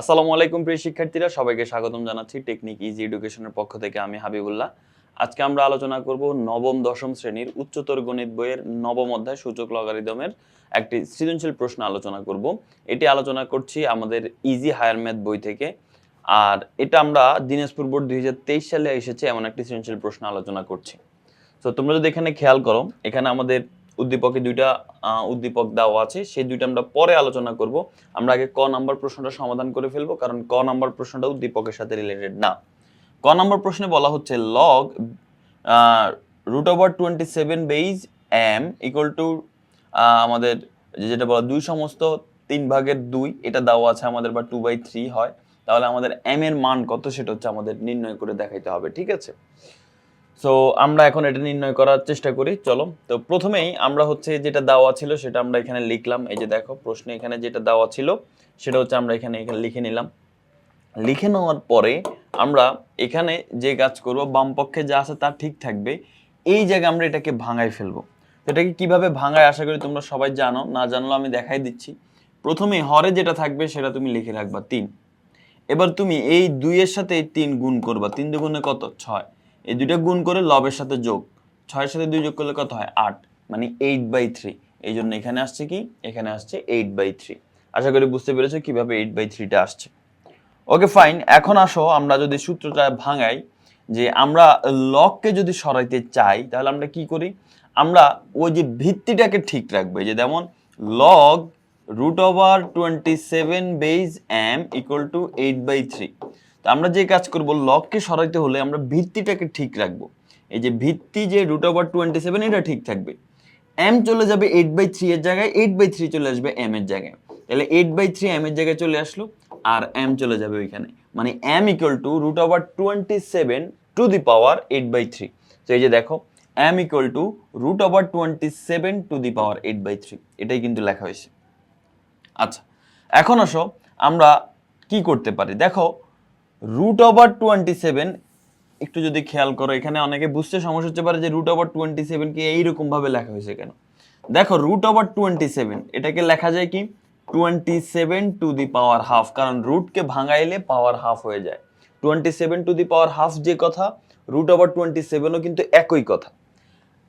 আসসালামু আলাইকুম প্রিয় শিক্ষার্থীরা, সবাইকে স্বাগতম জানাচ্ছি টেকনিক ইজি এডুকেশনের পক্ষ থেকে আমি হাবিবুল্লাহ। আজকে আমরা আলোচনা করব নবম, দশম শ্রেণির উচ্চতর গণিত বইয়ের নবম অধ্যায় সূচক লগারিদমের একটি সৃজনশীল প্রশ্ন আলোচনা করব। এটি আলোচনা করছি আমাদের ইজি হায়ার ম্যাথ বই থেকে। আর এটা আমরা দিনাজপুর বোর্ড দুই হাজার তেইশ সালে এসেছে এমন একটি সৃজনশীল প্রশ্ন আলোচনা করছি। তো তোমরা যদি এখানে খেয়াল করো, এখানে আমাদের উদ্দীপকে দুইটা উদ্দীপক দেওয়া আছে। সেই দুইটা আমরা পরে আলোচনা করব। আমরা আগে ক নাম্বার প্রশ্নটা সমাধান করে ফেলব, কারণ ক নাম্বার প্রশ্নটা উদ্দীপকের সাথে রিলেটেড না। ক নাম্বার প্রশ্নে বলা হচ্ছে log root over twenty seven base M equal to আমাদের যেটা বলা দুই সমস্ত তিন ভাগের দুই, এটা দেওয়া আছে আমাদের বা টু বাই থ্রি হয়। তাহলে আমাদের এম এর মান কত সেটা হচ্ছে আমাদের নির্ণয় করে দেখাইতে হবে, ঠিক আছে? সো আমরা এখন এটা নির্ণয় করার চেষ্টা করি। চলো, তো প্রথমেই আমরা হচ্ছে যেটা দেওয়া ছিল সেটা আমরা এখানে লিখলাম। এই যে দেখো, প্রশ্নে এখানে যেটা দেওয়া ছিল সেটা হচ্ছে আমরা এখানে এখানে লিখে নিলাম। লিখে নেওয়ার পরে আমরা এখানে যে কাজ করব, বাম পক্ষে যা আছে তা ঠিক থাকবে। এই জায়গায় আমরা এটাকে ভাঙাই ফেলব। এটাকে কীভাবে ভাঙায় আশা করি তোমরা সবাই জানো, না জানলেও আমি দেখাই দিচ্ছি। প্রথমে হরে যেটা থাকবে সেটা তুমি লিখে রাখবা তিন। এবার তুমি এই দুইয়ের সাথে তিন গুণ করবা। তিন দুগুণে কত? ছয়। এই দুইটা গুণ করে লবের সাথে যোগ। ছয়ের সাথে দুই যোগ করলে কত হয়? আট। মানে এইট বাই থ্রি এই জন্য এখানে আসছে কি? এখানে আসছে এইট বাই থ্রি আশা করি বুঝতে পেরেছ কীভাবে এইট বাই থ্রিটা আসছে। ওকে ফাইন এখন আসো, আমরা যদি সূত্রটা ভাঙাই, যে আমরা লককে যদি সরাইতে চাই, তাহলে আমরা কি করি? আমরা ওই যে ভিত্তিটাকে ঠিক রাখব। যে যেমন log root over twenty seven base M equal to eight by three তো আমরা যে কাজ করব লককে সরাইতে হলে আমরা ভিত্তিটাকে ঠিক রাখব। এই যে ভিত্তি যে রুট ওভার টোয়েন্টি সেভেন এটা ঠিক থাকবে। এম চলে যাবে এইট বাই থ্রি এর জায়গায় এইট বাই থ্রি চলে আসবে এম এর জায়গায়। তাহলে এইট বাই থ্রি এম এর জায়গায় চলে আসলো, আর এম চলে যাবে ওইখানে। মানে M equal to root over twenty seven to the power eight by three তো এই যে দেখো M equal to root over twenty seven to the power eight by three এটাই কিন্তু লেখা হয়েছে। আচ্ছা এখন আসো, আমরা কি করতে পারি? দেখো রুট ওভার টোয়েন্টি সেভেন একটু যদি খেয়াল করো, এখানে অনেকে বুঝতে সমস্যা হতে পারে যে রুট ওভার টোয়েন্টি সেভেনকে এইরকম ভাবে লেখা হয়েছে কেন? দেখো রুট ওভার টোয়েন্টি সেভেন এটাকে লেখা যায় কি? Twenty seven to the power half কারণ রুটকে ভাঙাইলে পাওয়ার হাফ হয়ে যায়। Twenty seven to the power half যে কথা রুট ওভার টোয়েন্টি সেভেনও কিন্তু একই কথা।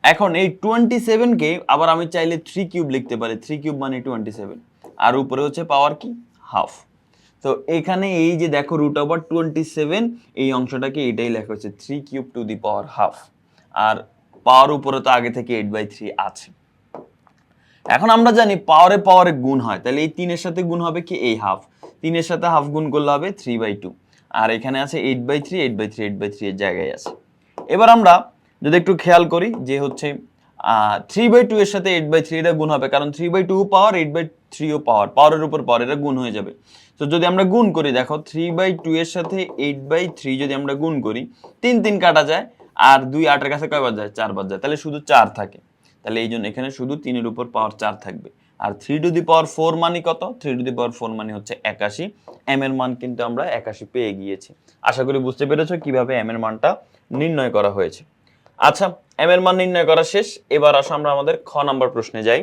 এখন এই টোয়েন্টি সেভেনকে আবার আমি চাইলে থ্রি কিউব লিখতে পারি থ্রি কিউব মানে টোয়েন্টি সেভেন আর উপরে হচ্ছে পাওয়ার কি? হাফ তো এখানে এই যে দেখো রুট ওভার টোয়েন্টি সেভেন এই অংশটাকে এটাই লেখা হচ্ছে three cube to the power half R power উপরে তো আগে থেকে এইট বাই থ্রি আছে। এখন আমরা জানি পাওয়ারে পাওয়ারে গুণ হয়, তাহলে এই তিনের সাথে গুণ হবে কি? এই হাফ তিনের সাথে হাফ গুণ করলে হবে থ্রি বাই টু আর এখানে আছে eight by three eight by three eight by three এর জায়গায় আছে। এবার আমরা যদি একটু খেয়াল করি যে হচ্ছে থ্রি বাই টু এর সাথে এইট বাই থ্রি এটা গুণ হবে, কারণ three by two power eight by থ্রিও power পাওয়ারের উপর পাওয়ার এটা গুণ হয়ে যাবে। তো যদি আমরা গুণ করি, দেখো থ্রি বাই টু এর সাথে এইট বাই থ্রি যদি আমরা গুণ করি, তিন তিন কাটা যায়, আর দুই আটের কাছে কয়বার যায়? চারবার যায়। তাহলে শুধু চার থাকে। তাহলে এই জন্য এখানে শুধু তিনের উপর পাওয়ার চার থাকবে। আর three to the power four মানে কত? Three to the power four মানে হচ্ছে একাশি। এম এর মান কিন্তু আমরা একাশি পেয়ে গিয়েছি। আশা করি বুঝতে পেরেছ কীভাবে এম এর মানটা নির্ণয় করা হয়েছে। আচ্ছা এম এর মান নির্ণয় করা শেষ। এবার আসো আমরা আমাদের খ নাম্বার প্রশ্নে যাই।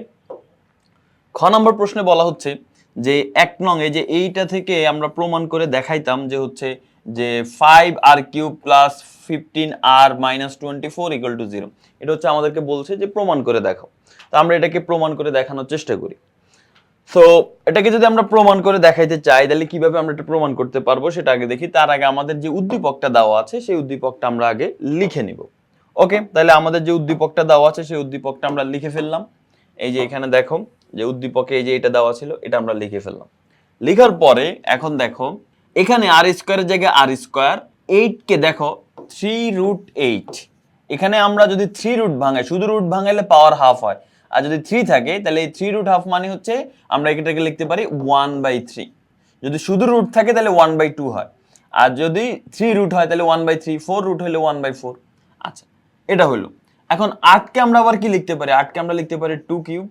খ নম্বর প্রশ্নে বলা হচ্ছে যে এক নং, এই যে এইটা থেকে আমরা প্রমাণ করে দেখাইতাম যে হচ্ছে যে five R cube plus fifteen R minus twenty four equal to zero এটা হচ্ছে আমাদেরকে বলছে যে প্রমাণ করে দেখো তো আমরা এটাকে প্রমাণ করে দেখানোর চেষ্টা করি। সো এটাকে যদি আমরা প্রমাণ করে দেখাইতে চাই, তাহলে কীভাবে আমরা এটা প্রমাণ করতে পারব সেটা আগে দেখি। তার আগে আমাদের যে উদ্দীপকটা দেওয়া আছে, সেই উদ্দীপকটা আমরা আগে লিখে নিব। ওকে? তাহলে আমাদের যে উদ্দীপকটা দেওয়া আছে, সেই উদ্দীপকটা আমরা লিখে ফেললাম। এই যে এখানে দেখো যে উদ্দীপকে এই যে এটা দেওয়া ছিল, এটা আমরা লিখে ফেললাম। লিখার পরে এখন দেখো, এখানে আর স্কোয়ারের জায়গায় আর স্কোয়ার এইটকে দেখো থ্রি রুট এইট এখানে আমরা যদি থ্রি রুট ভাঙাই, শুধু রুট ভাঙাইলে পাওয়ার হাফ হয়। আর যদি থ্রি থাকে, তাহলে এই থ্রি রুট হাফ মানে হচ্ছে আমরা এটাকে লিখতে পারি ওয়ান বাই থ্রি যদি শুধু রুট থাকে, তাহলে ওয়ান বাই টু হয়। আর যদি থ্রি রুট হয়, তাহলে one by three four root হলে ওয়ান বাই ফোর আচ্ছা এটা হলো। এখন আটকে আমরা আবার কি লিখতে পারি? আটকে আমরা লিখতে পারি টু কিউব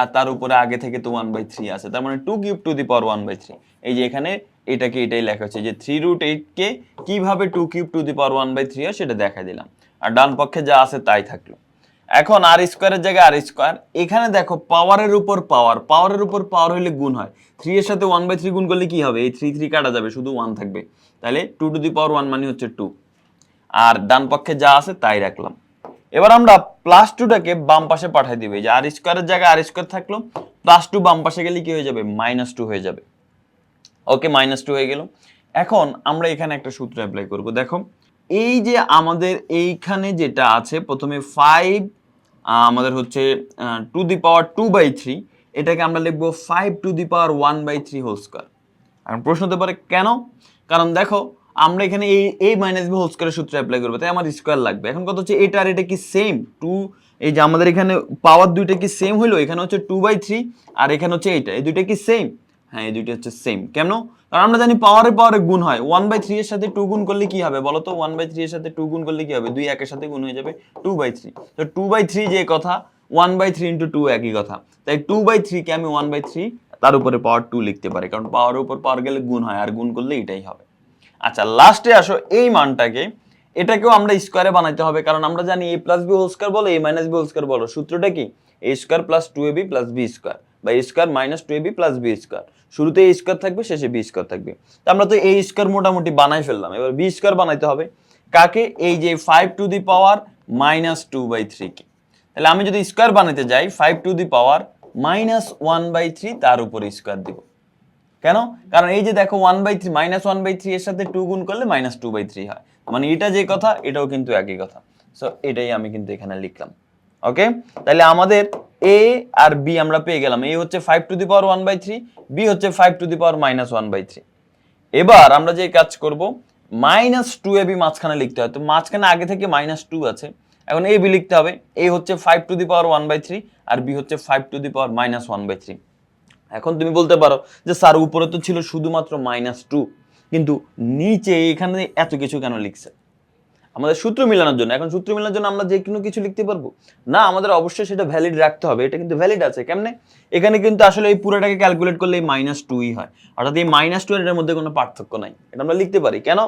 আর তার উপরে আগে থেকে তো ওয়ান বাই থ্রি আছে। তার মানে two cube to the power one by three এই যে এখানে এটাকে এটাই লেখা হচ্ছে যে থ্রি রুট এইটকে কীভাবে two cube to the power one by three হয় সেটা দেখা দিলাম। আর ডান পক্ষে যা আছে তাই থাকল। এখন আর স্কোয়ারের জায়গায় আর স্কোয়ার এখানে দেখো পাওয়ারের উপর পাওয়ার পাওয়ারের উপর পাওয়ার হলে গুণ হয়। থ্রি এর সাথে ওয়ান বাই থ্রি গুণ করলে কি হবে? এই থ্রি থ্রি কাটা যাবে, শুধু ওয়ান থাকবে। তাহলে two to the power one মানে হচ্ছে টু আর ডান পক্ষে যা আছে তাই রাখলাম। এবার আমরা প্লাস টুটাকে বাম পাশে পাঠাই দিবে। যে আর স্কোয়ারের জায়গায় আর স্কোয়ার থাকল প্লাস টু বাম পাশে গেলে কি হয়ে যাবে? মাইনাস টু হয়ে যাবে। ওকে মাইনাস টু হয়ে গেল। এখন আমরা এখানে একটা সূত্র অ্যাপ্লাই করব। দেখো, এই যে আমাদের এইখানে যেটা আছে, প্রথমে ফাইভ আমাদের হচ্ছে to the power two by three এটাকে আমরা লিখব five to the power one by three whole square এখন প্রশ্ন হতে পারে, কেন? কারণ দেখো আমরা এখানে এই এই মাইনাস বি হোল স্কোয়ারের সূত্র অ্যাপ্লাই করব, তাই আমার স্কোয়ার লাগবে। এখন কত হচ্ছে এটা আর এটা কি সেম টু এই যে আমাদের এখানে পাওয়ার দুইটা কি সেম হইল? এখানে হচ্ছে টু বাই থ্রি আর এখানে হচ্ছে এইটা। এই দুইটা কি সেম হ্যাঁ এই দুইটা হচ্ছে সেম কেন? কারণ আমরা জানি পাওয়ারে পাওয়ারে গুণ হয়। ওয়ান বাই থ্রি এর সাথে টু গুণ করলে কি হবে? বলো তো ওয়ান বাই থ্রি এর সাথে টু গুণ করলে কি হবে? দুই একের সাথে গুণ হয়ে যাবে টু বাই থ্রি তো টু বাই থ্রি যে কথা one by three into two একই কথা। তাই টু বাই থ্রিকে আমি ওয়ান বাই থ্রি তার উপরে পাওয়ার টু লিখতে পারি। কারণ পাওয়ারের উপর পাওয়ার গেলে গুণ হয়, আর গুণ করলে এটাই হবে। আচ্ছা লাস্টে আসো, এই মানটাকে। এটাকেও আমরা স্কোয়ারে বানাইতে হবে, কারণ আমরা জানি A plus B whole square বলো A minus B whole square বলো। সূত্রটা কি? A square plus two A B plus B square বা A square minus two A B plus B square শুরুতে এ স্কোয়ার থাকবে, শেষে বি স্কোয়ার থাকবে। তো আমরা তো এ স্কোয়ার মোটামুটি বানাই ফেললাম। এবার বি স্কোয়ার বানাইতে হবে। কাকে? এই যে five to the power minus two by three কে। তাহলে আমি যদি স্কোয়ার বানাইতে যাই five to the power minus one by three তার উপর স্কোয়ার দিব। কেন? কারণ এই যে দেখো one by three minus one by three এর সাথে টু গুণ করলে মাইনাস টু বাই থ্রি হয়। মানে এটা যে কথা, এটাও কিন্তু একই কথা। সো এটাই আমি কিন্তু এখানে লিখলাম। ওকে তাহলে আমাদের এ আর বি আমরা পেয়ে গেলাম। এ হচ্ছে five to the power one by three B হচ্ছে five to the power minus one by three এবার আমরা যে কাজ করব মাইনাস টু এ বি মাঝখানে লিখতে হয়। তো মাঝখানে আগে থেকে মাইনাস টু আছে। এখন এ বি লিখতে হবে। এ হচ্ছে five to the power one by three R B হচ্ছে five to the power minus one by three এখন তুমি বলতে পারো যে স্যার, উপরে তো ছিল শুধুমাত্র মাইনাস টু কিন্তু নিচে এখানে এত কিছু কেন লিখছে? আমাদের সূত্র মিলানোর জন্য। এখন সূত্র মিলানোর জন্য আমরা যে কোনো কিছু লিখতে পারব। না, আমাদের অবশ্যই সেটা ভ্যালিড রাখতে হবে। এটা কিন্তু ভ্যালিড আছে, কেমনে? এখানে কিন্তু আসলে এই পুরোটাকে ক্যালকুলেট করলে এই মাইনাস টুই হয়। অর্থাৎ এই মাইনাস টু এর মধ্যে কোনো পার্থক্য নাই। এটা আমরা লিখতে পারি। কেন?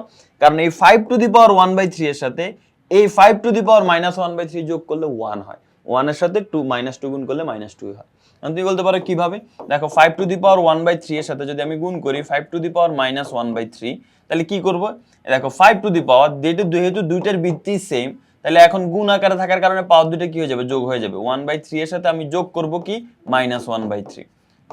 কারণ এই five to the power one by three এর সাথে এই five to the power minus one by three যোগ করলে ওয়ান হয়। ওয়ানের সাথে টু মাইনাস টু গুণ করলে মাইনাস টুই হয়। তুমি বলতে পারো কীভাবে? দেখো five to the power one by three এর সাথে যদি আমি গুণ করি five to the power minus one by three তাহলে কি করব? দেখো ফাইভ টু দি পাওয়ার যেহেতু যেহেতু দুইটার বৃত্তি সেম তাহলে এখন গুণ আকারে থাকার কারণে পাওয়ার দুটো কি হয়ে যাবে? যোগ হয়ে যাবে। ওয়ান বাই থ্রি এর সাথে আমি যোগ করব কি? মাইনাস ওয়ান বাই থ্রি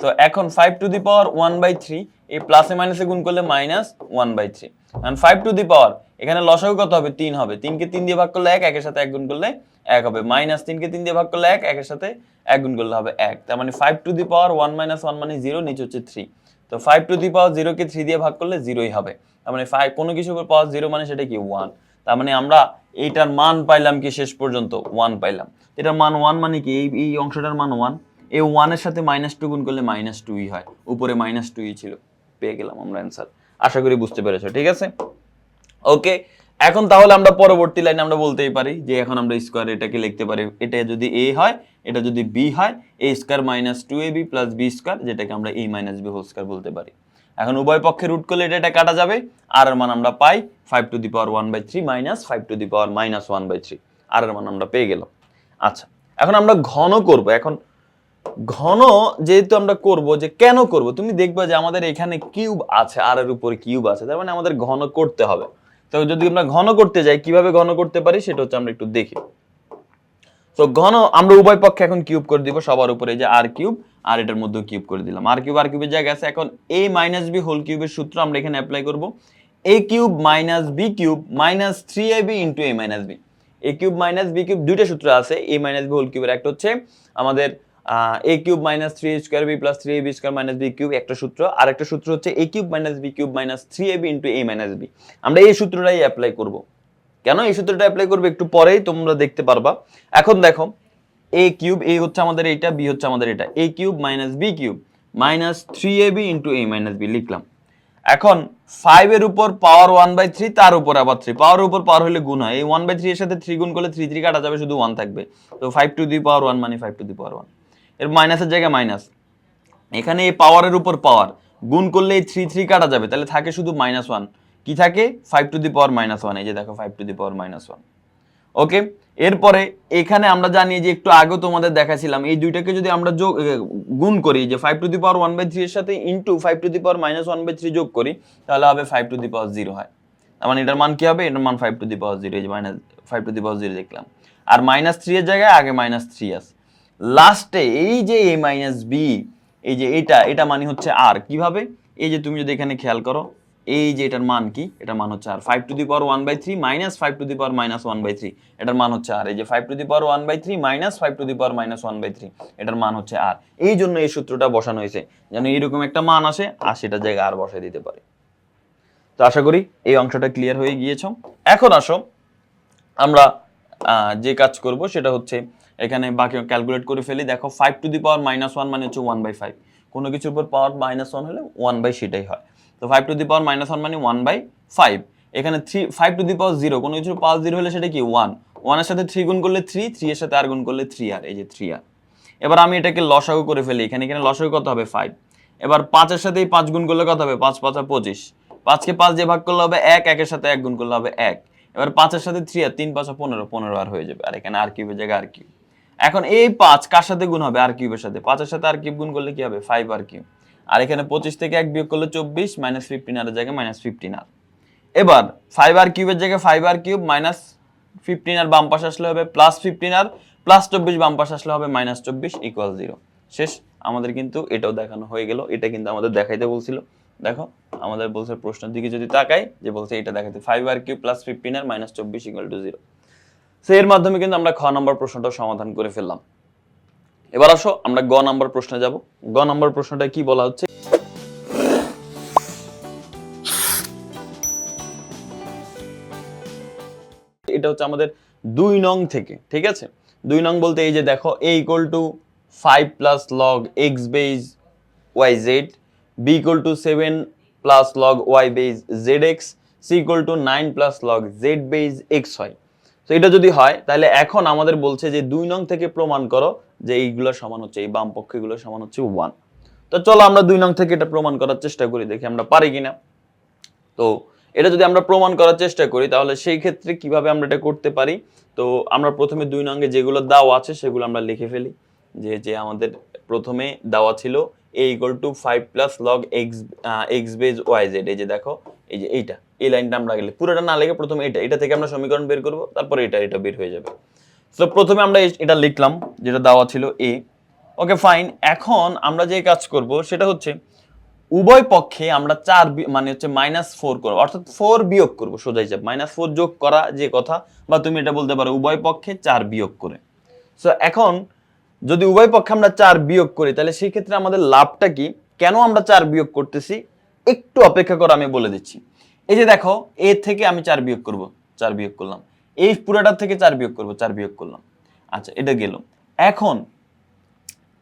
তো এখন five to the power one by three এই প্লাসে মাইনাসে গুণ করলে মাইনাস ওয়ান বাই থ্রি কারণ ফাইভ টু দি পাওয়ার এখানে লসাগু কত হবে? তিন হবে। তিনকে তিন দিয়ে ভাগ করলে এক, একের সাথে এক গুণ করলে এক হবে। মাইনাস তিনকে তিন দিয়ে ভাগ করলে এক, একের সাথে এক গুণ করলে হবে এক। তার মানে five to the power one minus one মানে জিরো নিচে হচ্ছে থ্রি তো ফাইভ টু দি পাওয়ার জিরোকে থ্রি দিয়ে ভাগ করলে জিরোই হবে। তার মানে ফাইভ কোনো কিছু পাওয়ার জিরো মানে সেটা কি? ওয়ান তার মানে আমরা এইটার মান পাইলাম কি? শেষ পর্যন্ত ওয়ান পাইলাম। এটার মান ওয়ান মানে কি? এই অংশটার মান ওয়ান এই ওয়ানের সাথে মাইনাস টু গুণ করলে মাইনাস টুই হয়। উপরে মাইনাস টুই ছিল। পেয়ে গেলাম আমরা অ্যান্সার আশা করি বুঝতে পেরেছ, ঠিক আছে? ওকে এখন তাহলে আমরা পরবর্তী লাইনে আমরা বলতেই পারি যে এখন আমরা স্কোয়ার এটাকে লিখতে পারি। এটা যদি এ হয়, এটা যদি বি হয় A square minus two A B plus B square যেটাকে আমরা A minus B whole square বলতে পারি। এখন উভয় পক্ষে রুট করলে এটা এটা কাটা যাবে। আর এর মান আমরা পাই five to the power one by three minus five to the power minus one by three আর এর মান আমরা পেয়ে গেলাম। আচ্ছা এখন আমরা ঘন করব। এখন ঘন যেহেতু আমরা করব, যে কেন করব, তুমি দেখবে যে আমাদের এখানে কিউব আছে, আর এর উপরে কিউব আছে, তার মানে আমাদের ঘন করতে হবে। তো যদি আমরা ঘন করতে যাই, কীভাবে ঘন করতে পারি সেটা হচ্ছে আমরা একটু দেখি। তো ঘন, আমরা উভয় পক্ষে এখন কিউব করে দিব, সবার উপরে যে আর কিউব, আর এটার মধ্যে কিউব করে দিলাম। আর কিউব, আর কিউবের জায়গায় আছে, এখন এ মাইনাস বি হোল কিউবের সূত্র আমরা এখানে অ্যাপ্লাই করব। A cube minus B cube minus three A B into A minus B A cube minus B cube দুইটা সূত্র আছে এ মাইনাস বি হোল কিউবের। একটা হচ্ছে আমাদের A cube minus three square B plus three A B square minus B cube একটা সূত্র। আর একটা সূত্র হচ্ছে A cube minus B cube minus three A B into A minus B আমরা এই সূত্রটাই অ্যাপ্লাই করব। কেন এই সূত্রটা অ্যাপ্লাই করবে একটু পরেই তোমরা দেখতে পারবা। এখন দেখো এ কিউব এ হচ্ছে আমাদের এইটা বি হচ্ছে আমাদের এটা। A cube minus B cube minus three A B into A minus B লিখলাম। এখন ফাইভ এর উপর পাওয়ার ওয়ান বাই থ্রি তার উপর আবার থ্রি পাওয়ার উপর পাওয়ার হলে গুণ হয়। এই ওয়ান বাই থ্রি এর সাথে থ্রি গুণ করলে থ্রি থ্রি কাটা যাবে, শুধু ওয়ান থাকবে। তো five to the power one মানে five to the power one এর মাইনাসের জায়গায় মাইনাস এখানে এই পাওয়ারের উপর পাওয়ার গুণ করলে এই থ্রি থ্রি কাটা যাবে। তাহলে থাকে শুধু মাইনাস ওয়ান কি থাকে? Five to the power minus one এই যে দেখো five to the power minus one okay এরপরে এখানে আমরা জানি যে একটু আগে তোমাদের দেখাছিলাম এই দুইটাকে যদি আমরা যোগ গুণ করি, যে five to the power one by three এর সাথে into five to the power minus one by three যোগ করি, তাহলে হবে five to the power zero হয়। তার মানে এটার মান কি হবে? এটার মান five to the power zero এই যে minus five to the power zero দেখলাম। আর মাইনাস থ্রি এর জায়গায় আগে মাইনাস থ্রি আছে। লাস্টে এই যে এ মাইনাস বি এই যে এটা এটা মানে হচ্ছে আর কীভাবে? এই যে তুমি যদি এখানে খেয়াল করো, এই যে এটার মান কি? এটার মান হচ্ছে আর five to the power one by three minus five to the power minus one by three এটার মান হচ্ছে আর এই যে five to the power one by three minus five to the power minus one by three এটার মান হচ্ছে আর এই জন্য এই সূত্রটা বসানো হয়েছে, যেন এইরকম একটা মান আসে আর সেটার জায়গায় আর বসাই দিতে পারে। তো আশা করি এই অংশটা ক্লিয়ার হয়ে গিয়েছ। এখন আসো, আমরা যে কাজ করব সেটা হচ্ছে এখানে বাকি ক্যালকুলেট করে ফেলি, দেখো five to the power minus one মানে হচ্ছে ওয়ান বাই ফাইভ কোনো কিছুর উপর পাওয়ার মাইনাস ওয়ান হলে ওয়ান বাই সেটাই হয়। তো five to the power minus one মানে ওয়ান বাই ফাইভ এখানে three five to the power zero কোনো কিছুর পাওয়ার জিরো হলে সেটা কি? ওয়ান ওয়ানের সাথে থ্রি গুণ করলে থ্রি থ্রি এর সাথে আর গুণ করলে থ্রি আর, এই যে থ্রি আর। এবার আমি এটাকে লসাগু করে ফেলি, এখানে এখানে লসাগু কত হবে? ফাইভ এবার পাঁচের সাথে এই পাঁচ গুণ করলে কত হবে? পাঁচ, পাঁচা পঁচিশ। পাঁচকে পাঁচ দিয়ে ভাগ করলে হবে এক একের সাথে এক গুণ করলে হবে এক। এবার পাঁচের সাথে থ্রি আর, তিন, পাঁচা পনেরো পনেরো আর হয়ে যাবে। আর এখানে আর কিউবের জায়গায় আর কিউব। এখন এই পাঁচ কার সাথে গুণ হবে? আর কিউবের সাথে। পাঁচের সাথে আর কিউব গুণ করলে কি হবে? ফাইভ আর কিউব আর এখানে পঁচিশ থেকে এক বিয়োগ করলে চব্বিশ মাইনাস ফিফটিন আর জায়গায় মাইনাস ফিফটিন আর এবার ফাইভ আর কিউবের জায়গায় five r cube minus fifteen r বাম পাশে আসলে হবে প্লাস ফিফটিন আর প্লাস চব্বিশ বাম পাশে আসলে হবে মাইনাস চব্বিশ ইকুয়াল জিরো শেষ। আমাদের কিন্তু এটাও দেখানো হয়ে গেল। এটা কিন্তু আমাদের দেখাইতে বলছিল। দেখো, আমাদের বলছে প্রশ্নের দিকে যদি তাকাই, যে বলছে এটা দেখাতে five r cube plus fifteen r minus চব্বিশ ইকুয়াল টু জিরো সো এর মাধ্যমে কিন্তু আমরা খ নম্বর প্রশ্নটা সমাধান করে ফেললাম। এবার আসো, আমরা গ নম্বর প্রশ্নে যাব। গ নম্বর প্রশ্নটা কি বলা হচ্ছে? এটা হচ্ছে আমাদের দুই নং থেকে, ঠিক আছে? দুই নং বলতে এই যে দেখো a equal to five plus log x base y z b equal to seven plus log y base z x c equal to nine plus log z base x হয় তো এটা যদি হয়, তাহলে এখন আমাদের বলছে যে দুই নং থেকে প্রমাণ করো যে এইগুলো সমান হচ্ছে, এই বাম পক্ষগুলো সমান হচ্ছে ওয়ান তো চলো আমরা দুই নং থেকে এটা প্রমাণ করার চেষ্টা করি, দেখি আমরা পারি কিনা। তো এটা যদি আমরা প্রমাণ করার চেষ্টা করি, তাহলে সেই ক্ষেত্রে কীভাবে আমরা এটা করতে পারি? তো আমরা প্রথমে দুই নঙ্গে যেগুলো দেওয়া আছে, সেগুলো আমরা লিখে ফেলি। যে যে আমাদের প্রথমে দেওয়া ছিল a equal to five plus log x x base y z এই যে দেখো। এই যে এইটা, এই লাইনটা আমরা গেলে, পুরোটা না লেগে প্রথমে এটা এটা থেকে আমরা সমীকরণ বের করব, তারপরে এটা এটা বের হয়ে যাবে। সো প্রথমে আমরা এটা লিখলাম, যেটা দেওয়া ছিল এ ওকে ফাইন এখন আমরা যে কাজ করব, সেটা হচ্ছে উভয় পক্ষে আমরা চার মানে হচ্ছে মাইনাস ফোর করব, অর্থাৎ ফোর বিয়োগ করব, সোজা হিসাব। মাইনাস ফোর যোগ করা যে কথা, বা তুমি এটা বলতে পারো, উভয় পক্ষে চার বিয়োগ করে। সো এখন যদি উভয় পক্ষে আমরা চার বিয়োগ করি, তাহলে সেই ক্ষেত্রে আমাদের লাভটা কি? কেন আমরা চার বিয়োগ করতেছি? একটু অপেক্ষা করে, আমি বলে দিচ্ছি। এই যে দেখো, এ থেকে আমি চার বিয়োগ করব, চার বিয়োগ করলাম। এই পুরাটার থেকে চার বিয়োগ করব, চার বিয়োগ করলাম। আচ্ছা এটা গেল। এখন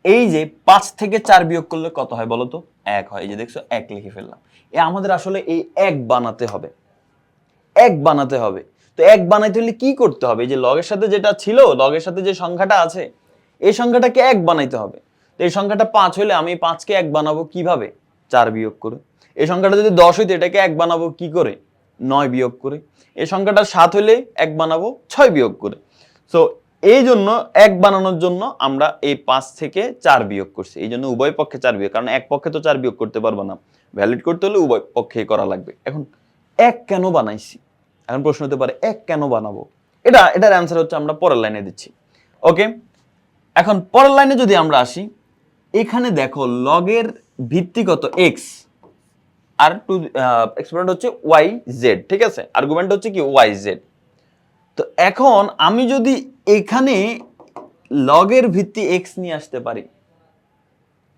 এই যে পাঁচ থেকে চার বিয়োগ করলে কত হয় বলো তো? এক হয়। এই যে দেখছ, এক লিখে ফেললাম। এ আমাদের আসলে এই এক বানাতে হবে। এক বানাতে হবে। তো এক বানাইতে হলে কি করতে হবে? যে লগের সাথে যেটা ছিল লগের সাথে যে সংখ্যাটা আছে, এই সংখ্যাটাকে এক বানাইতে হবে। তো এই সংখ্যাটা পাঁচ হলে আমি পাঁচকে এক বানাবো কীভাবে? চার বিয়োগ করে। এই সংখ্যাটা যদি দশ হইতো, এটাকে এক বানাবো কি করে? নয় বিয়োগ করে। এই সংখ্যাটা সাত হলে এক বানাবো ছয় বিয়োগ করে। সো এই জন্য এক বানানোর জন্য আমরা এই পাঁচ থেকে চার বিয়োগ করছি। এই জন্য উভয় পক্ষে চার বিয়োগ, কারণ এক পক্ষে তো চার বিয়োগ করতে পারব না। ভ্যালিড করতে হলে উভয় পক্ষে করা লাগবে। এখন, এক কেন বানাইছি? এখন প্রশ্ন হতে পারে, এক কেন বানাবো? এটা, এটার অ্যান্সার হচ্ছে আমরা পরের লাইনে দিচ্ছি। ওকে এখন পরের লাইনে যদি আমরা আসি, এখানে দেখো লগের ভিত্তিগত এক্স আর টু এক্সপেরিমেন্ট হচ্ছে ওয়াই জেড ঠিক আছে? আর্গুমেন্ট হচ্ছে কি ওয়াই জেড তো এখন আমি যদি এখানে লগের ভিত্তি এক্স নিয়ে আসতে পারি,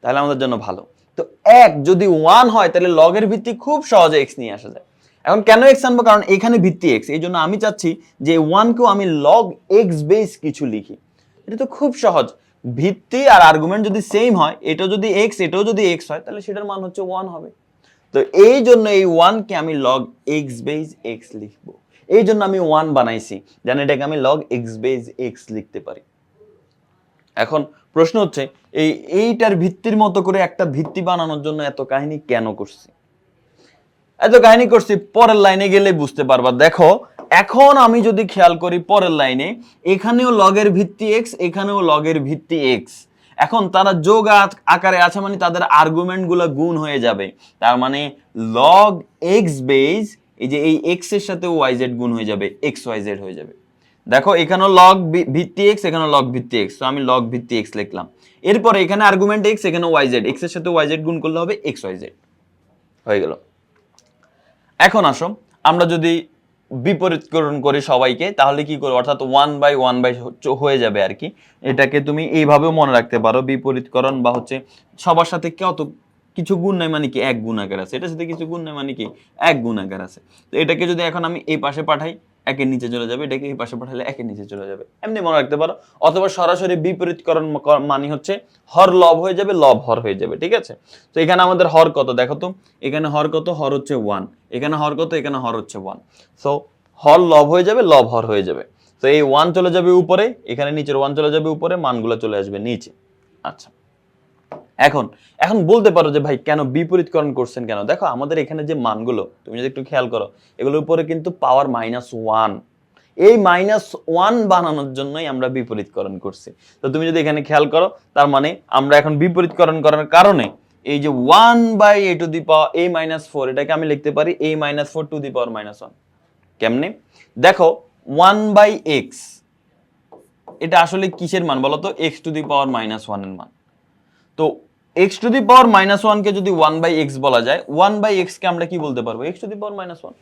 তাহলে আমাদের জন্য ভালো। তো এক যদি ওয়ান হয়, তাহলে লগের ভিত্তি খুব সহজে এক্স নিয়ে আসা যায়। এখন কেন এক্স আনব? কারণ এখানে ভিত্তি এক্স এই জন্য আমি চাচ্ছি যে ওয়ানকেও আমি লগ এক্স বেস কিছু লিখি। এটা তো খুব সহজ। ভিত্তি আর আর্গুমেন্ট যদি সেম হয় এটা যদি এক্স এটাও যদি এক্স হয়, তাহলে সেটার মান হচ্ছে ওয়ান হবে। তো এই জন্য এই ওয়ানকে আমি লগ এক্স বেজ এক্স লিখব। এই জন্য আমি ওয়ান বানাইছি, যেন এটাকে আমি লগ এক্স বেজ এক্স লিখতে পারি। এখন প্রশ্ন হচ্ছে, এই এইটার ভিত্তির মতো করে একটা ভিত্তি বানানোর জন্য এত কাহিনী কেন করছি? এত কাহিনী করছি, পরের লাইনে গেলে বুঝতে পারবা। দেখো এখন আমি যদি খেয়াল করি পরের লাইনে, এখানেও লগের ভিত্তি এক্স এখানেও লগের ভিত্তি এক্স এখন তারা যোগ আকারে আছে মানে তাদের আর্গুমেন্টগুলো গুণ হয়ে যাবে। তার মানে লগ এক্স বেজ এই যে এই এক্সের সাথে ওয়াই জেড গুণ হয়ে যাবে এক্স ওয়াই জেড হয়ে যাবে। দেখো এখানেও লগ ভিত্তি এক্স এখানেও লগ ভিত্তি এক্স তো আমি লগ ভিত্তি এক্স লিখলাম। এরপরে এখানে আর্গুমেন্ট এক্স এখানে ওয়াই জেড এক্সের সাথে ওয়াই জেড গুণ করলে হবে এক্স ওয়াই জেড হয়ে গেল। এখন আসো, আমরা যদি বিপরীতকরণ করে সবাইকে, তাহলে কি করবে? অর্থাৎ ওয়ান বাই ওয়ান বাই হয়ে যাবে আর কি। এটাকে তুমি এইভাবেও মনে রাখতে পারো, বিপরীতকরণ বা হচ্ছে সবার সাথে কত, কিছু গুণ নাই মানে কি? এক গুণাকার আছে। এটার সাথে কিছু গুণ নাই মানে কি? এক গুণাকার আছে। তো এটাকে যদি এখন আমি এই পাশে পাঠাই একের নিচে চলে যাবে, এটাকে এই পাশে পাঠালে একের নিচে চলে যাবে। এমনি মনে রাখতে পারো। অথবা সরাসরি বিপরীতকরণ মানে হচ্ছে হর লব হয়ে যাবে, লব হর হয়ে যাবে, ঠিক আছে? তো এখানে আমাদের হর কত? দেখো তো, এখানে হর কত? হর হচ্ছে ওয়ান এখানে হর কত? এখানে হর হচ্ছে ওয়ান সো হর লব হয়ে যাবে, লব হর হয়ে যাবে। তো এই ওয়ান চলে যাবে উপরে, এখানে নিচের ওয়ান চলে যাবে উপরে, মানগুলো চলে আসবে নিচে। আচ্ছা। এখন এখন বলতে পারো যে ভাই কেন বিপরীতকরণ করছেন কেন? দেখো আমাদের এখানে যে মানগুলো, তুমি যদি একটু খেয়াল করো, এগুলোর উপরে কিন্তু পাওয়ার মাইনাস ওয়ান এই মাইনাস ওয়ান বানানোর জন্যই আমরা বিপরীতকরণ করছি। তো তুমি যদি এখানে খেয়াল করো, তার মানে আমরা এখন বিপরীতকরণ করার কারণে এই যে one by a to the power a minus four এটাকে আমি লিখতে পারি a minus four to the power minus one কেমনে? দেখো ওয়ান বাই এক্স এটা আসলে কিসের মান বলো তো x to the power minus ওয়ানের মান। তো x to the power minus ওয়ানকে যদি ওয়ান বাই এক্স বলা যায় ওয়ান বাই এক্সকে আমরা কি বলতে পারব? X to the power minus one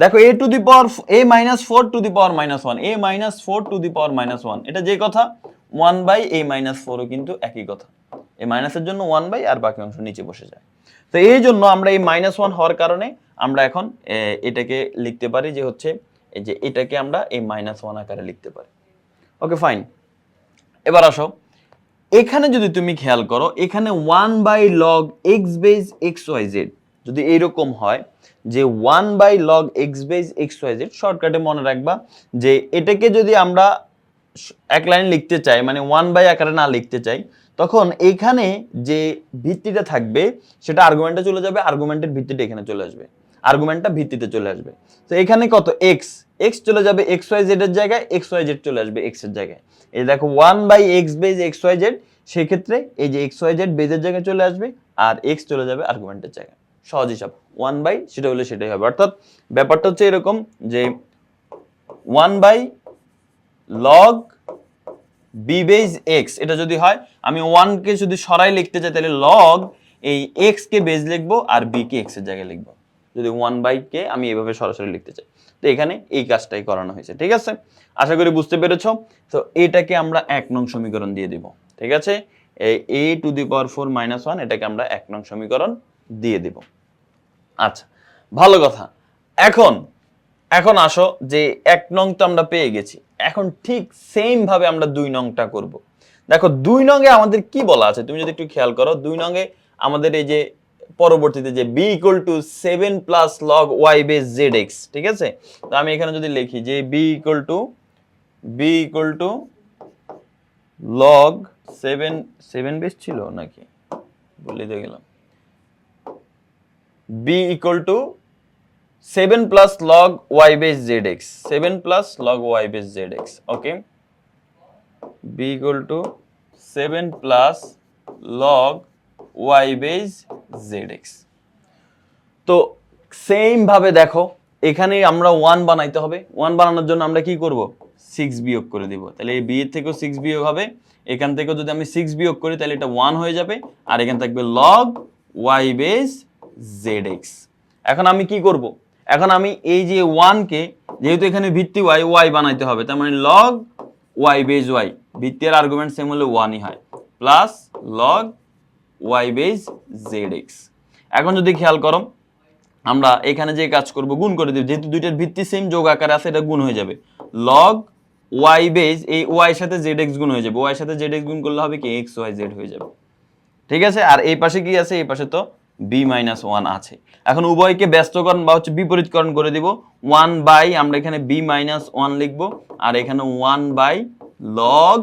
দেখো a to the power a minus four to the power minus one a minus four to the power minus one এটা যে কথা ওয়ান বাই এ মাইনাস ফোরও কিন্তু একই কথা। এই মাইনাসের জন্য ওয়ান বাই আর বাকি অংশ নিচে বসে যায়। তো এই জন্য আমরা এই মাইনাস ওয়ান হওয়ার কারণে আমরা এখন এটাকে লিখতে পারি যে হচ্ছে, এই যে এটাকে আমরা এই মাইনাস ওয়ান আকারে লিখতে পারি। ওকে ফাইন এবার আসো। এখানে যদি তুমি খেয়াল করো, এখানে one by log x base x y z যদি এইরকম হয় যে one by log x base x y z শর্টকাটে মনে রাখবা যে এটাকে যদি আমরা এক লাইন লিখতে চাই মানে ওয়ান বাই আকারে না লিখতে চাই, তখন এখানে যে ভিত্তিটা থাকবে, সেটা আর্গুমেন্টে চলে যাবে আর্গুমেন্টের ভিত্তিটা এখানে চলে আসবে আর্গুমেন্টটা ভিত্তিতে চলে আসবে। তো এখানে কত? এক্স এক্স চলে যাবে এক্স ওয়াই জেড এর জায়গায় এক্স ওয়াই জেড চলে আসবে এক্সের জায়গায়। এই দেখো one by x base x y z সেক্ষেত্রে এই যে এক্স ওয়াই জেড বেজের জায়গায় চলে আসবে আর এক্স চলে যাবে আর্গুমেন্টের জায়গায়। সহজ হিসাব ওয়ান বাই সেটা হলে সেটাই হবে। অর্থাৎ ব্যাপারটা হচ্ছে এরকম যে one by log b base x এটা যদি হয়, আমি ওয়ানকে যদি সরাই লিখতে চাই, তাহলে লগ এই এক্স কে বেজ লিখব আর বি কে এক্সের জায়গায় লিখব। যদি ওয়ান বাই কে আমি এভাবে সরাসরি লিখতে চাই। তো এখানে এই কাজটাই করানো হয়েছে, ঠিক আছে? আশা করি বুঝতে পেরেছ। তো এটাকে আমরা এক নং সমীকরণ দিয়ে দিব, ঠিক আছে? A to the power four minus one এটাকে আমরা এক নং সমীকরণ দিয়ে দিব। আচ্ছা ভালো কথা। এখন এখন আসো যে এক নং তো আমরা পেয়ে গেছি। এখন ঠিক সেম ভাবে আমরা দুই নংটা করব। দেখো, দুই নংয়ে আমাদের কি বলা আছে? তুমি যদি একটু খেয়াল করো, দুই নংয়ে আমাদের এই যে পরবর্তীতে যে b equal to seven plus log y base z x ঠিক আছে? তো আমি এখানে যদি লিখি যে b equal to b equal to log seven seven base ছিল নাকি? বলে দিয়ে গেলাম। B equal to seven plus log y base z x seven plus log y base z x okay b equal to seven plus log y base z x তো same ভাবে দেখো এখানে আমরা ওয়ান বানাইতে হবে। ওয়ান বানানোর জন্য আমরা কি করব? সিক্স বিয়োগ করে দিব। তাহলে এই বি এর থেকেও সিক্স বিয়োগ হবে। এখান থেকেও যদি আমি সিক্স বিয়োগ করি, তাহলে এটা ওয়ান হয়ে যাবে। আর এখানে থাকবে log y base z x এখন আমি কি করব? এখন আমি এই যে ওয়ানকে যেহেতু এখানে ভিত্তি ওয়াই ওয়াই বানাইতে হবে, তার মানে লগ ওয়াই বেজ ওয়াই ভিত্তি আর আর্গুমেন্ট সেম হলে ওয়ানই হয়। Plus log y base z x এখন যদি খেয়াল করো, আমরা এখানে যে কাজ করব, গুণ করে দিব, যেহেতু দুইটার ভিত্তি সেম যোগ আকারে আছে, এটা গুণ হয়ে যাবে। লগ ওয়াই বেজ এই ওয়াই সাথে জেড এক্স গুণ হয়ে যাবে। ওয়াই সাথে জেড এক্স গুণ করলে হবে কি এক্স ওয়াই জেড হয়ে যাবে। ঠিক আছে? আর এই পাশে কি আছে? এই পাশে তো বি মাইনাস ওয়ান আছে। এখন উভয়কে ব্যস্তকরণ বা হচ্ছে বিপরীতকরণ করে দিব। ওয়ান বাই আমরা এখানে বি মাইনাস ওয়ান লিখব, আর এখানে one by log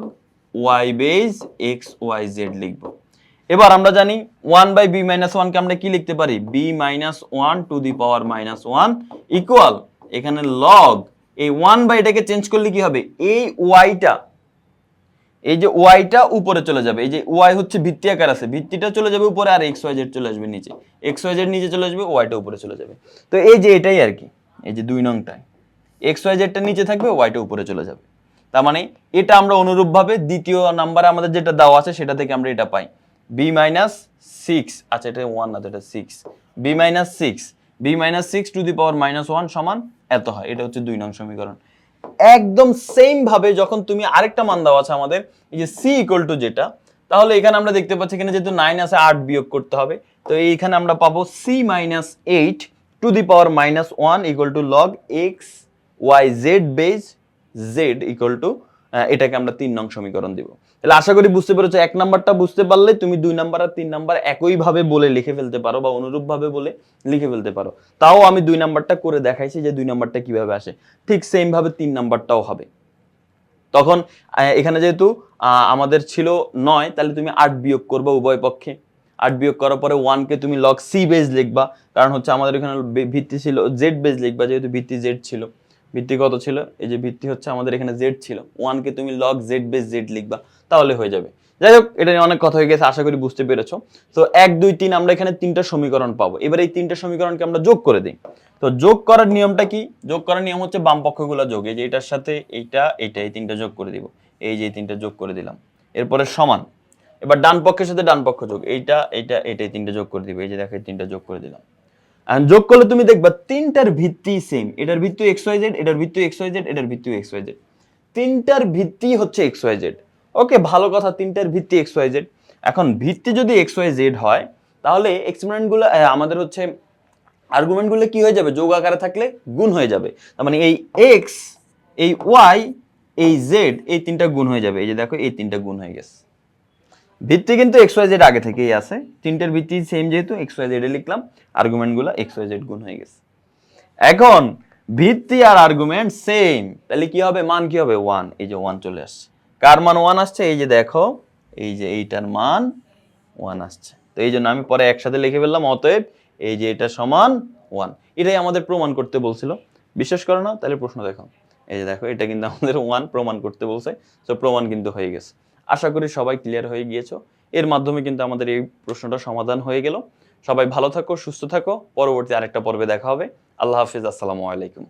y base x y z লিখব। এবার আমরা জানি ওয়ান বাই বি মাইনাস ওয়ানকে আমরা কি লিখতে পারি? B minus one to the power minus one equal এখানে লগ এই ওয়ান বাই এটাকে চেঞ্জ করলে কি হবে? এই ওয়াইটা এই যে ওয়াইটা উপরে চলে যাবে, এই যে ওয়াই হচ্ছে ভিত্তি আকার আছে, ভিত্তিটা চলে যাবে উপরে আর এক্স ওয়াই জেড চলে আসবে নিচে। এক্স ওয়াই জেড নিচে চলে আসবে ওয়াইটা উপরে চলে যাবে। তো এই যে এটাই আর কি, এই যে দুই নংটায় এক্স ওয়াই জেডটা নিচে থাকবে ওয়াইটা উপরে চলে যাবে। তার মানে এটা আমরা অনুরূপভাবে দ্বিতীয় নাম্বারে আমাদের যেটা দেওয়া আছে সেটা থেকে আমরা এটা পাই। বি মাইনাস সিক্স আচ্ছা এটা ওয়ান না, এটা six b minus six b minus six to the power minus one সমান এত হয়। এটা হচ্ছে দুই নং সমীকরণ। একদম সেম ভাবে যখন তুমি আরেকটা মান দেওয়া আছে আমাদের, এই যে সি ইকুয়াল টু যেটা, তাহলে এখানে আমরা দেখতে পাচ্ছি এখানে যেহেতু নাইন আছে, আট বিয়োগ করতে হবে। তো এইখানে আমরা পাবো c minus eight to the power minus one equal to log x y z base z equal to এটাকে আমরা তিন নং সমীকরণ দিব। তাহলে আশা করি বুঝতে পেরেছ, এক নাম্বারটা বুঝতে পারলে তুমি দুই নাম্বার আর তিন নাম্বার একইভাবে বলে লিখে ফেলতে পারো বা অনুরূপভাবে বলে লিখে ফেলতে পারো। তাও আমি দুই নাম্বারটা করে দেখাইছি যে দুই নাম্বারটা কীভাবে আসে। ঠিক সেম ভাবে তিন নাম্বারটাও হবে। তখন এখানে যেহেতু আমাদের ছিল নয়, তাহলে তুমি আট বিয়োগ করবে উভয় পক্ষে। আট বিয়োগ করার পরে ওয়ানকে তুমি লগ সি বেজ লিখবা। কারণ হচ্ছে আমাদের এখানে ভিত্তি ছিল জেড বেজ লিখবা, যেহেতু ভিত্তি জেড ছিল। ভিত্তি কত ছিল? এই যে ভিত্তি হচ্ছে আমাদের এখানে জেড ছিল। ওয়ানকে তুমি লগ জেড বেস জেড লিখবা, তাহলে হয়ে যাবে। যাই হোক, এটা নিয়ে অনেক কথা হয়ে গেছে, আশা করি বুঝতে পেরেছ। তো এক, দুই, তিন আমরা এখানে তিনটা সমীকরণ পাবো। এবার এই তিনটা সমীকরণকে আমরা যোগ করে দিই। তো যোগ করার নিয়মটা কি? যোগ করার নিয়ম হচ্ছে বাম পক্ষগুলো যোগ। এই যে এটার সাথে এইটা এইটা, এই তিনটা যোগ করে দিব। এই যে এই তিনটা যোগ করে দিলাম। এরপরে সমান। এবার ডান পক্ষের সাথে ডান পক্ষ যোগ। এইটা এইটা এইটা, এই তিনটা যোগ করে দিব। এই যে দেখো, এই তিনটা যোগ করে দিলাম। যোগ করলে তুমি দেখবা তিনটার ভিত্তি সেম এটার ভিত্তি এক্স ওয়াই জেড এটার ভিত্তি এক্স ওয়াই জেড এটার ভিত্তি এক্স ওয়াই জেড তিনটার ভিত্তি হচ্ছে এক্স ওয়াই জেড ওকে ভালো কথা, তিনটার ভিত্তি এক্স ওয়াই জেড এখন ভিত্তি যদি এক্স ওয়াই জেড হয় তাহলে এক্সপেরিমেন্টগুলো আমাদের হচ্ছে আর্গুমেন্টগুলো কি হয়ে যাবে? যোগ আকারে থাকলে গুণ হয়ে যাবে। তার মানে এই এক্স এই ওয়াই এই জেড এই তিনটা গুণ হয়ে যাবে। এই যে দেখো, এই তিনটা গুণ হয়ে গেছে। ভিত্তি কিন্তু এক্স ওয়াই জেড আগে থেকেই আছে। তিনটার ভিত্তি সেম যেহেতু এক্স ওয়াই জেডে লিখলাম আর্গুমেন্টগুলো এক্স ওয়াই জেড গুণ হয়ে গেছে। এখন, ভিত্তি আর আর্গুমেন্ট সেম তাহলে কি হবে? মান কি হবে? ওয়ান এই যে ওয়ান চলে আসছে। কার মান ওয়ান আসছে? এই যে দেখো, এই যে এইটার মান ওয়ান আসছে। তো এই জন্য আমি পরে একসাথে লিখে ফেললাম, অতএব এই যে এটা সমান ওয়ান এটাই আমাদের প্রমাণ করতে বলছিল। বিশ্বাস করো না, তাহলে প্রশ্ন দেখো। এই যে দেখো, এটা কিন্তু আমাদের ওয়ান প্রমাণ করতে বলছে। তো প্রমাণ কিন্তু হয়ে গেছে। আশা করি সবাই ক্লিয়ার হয়ে গিয়েছো। এর মাধ্যমে কিন্তু আমাদের এই প্রশ্নটা সমাধান হয়ে গেল। সবাই ভালো থাকো, সুস্থ থাকো। পরবর্তী আরেকটা পর্বে দেখা হবে। আল্লাহ হাফিজ, আসসালামু আলাইকুম।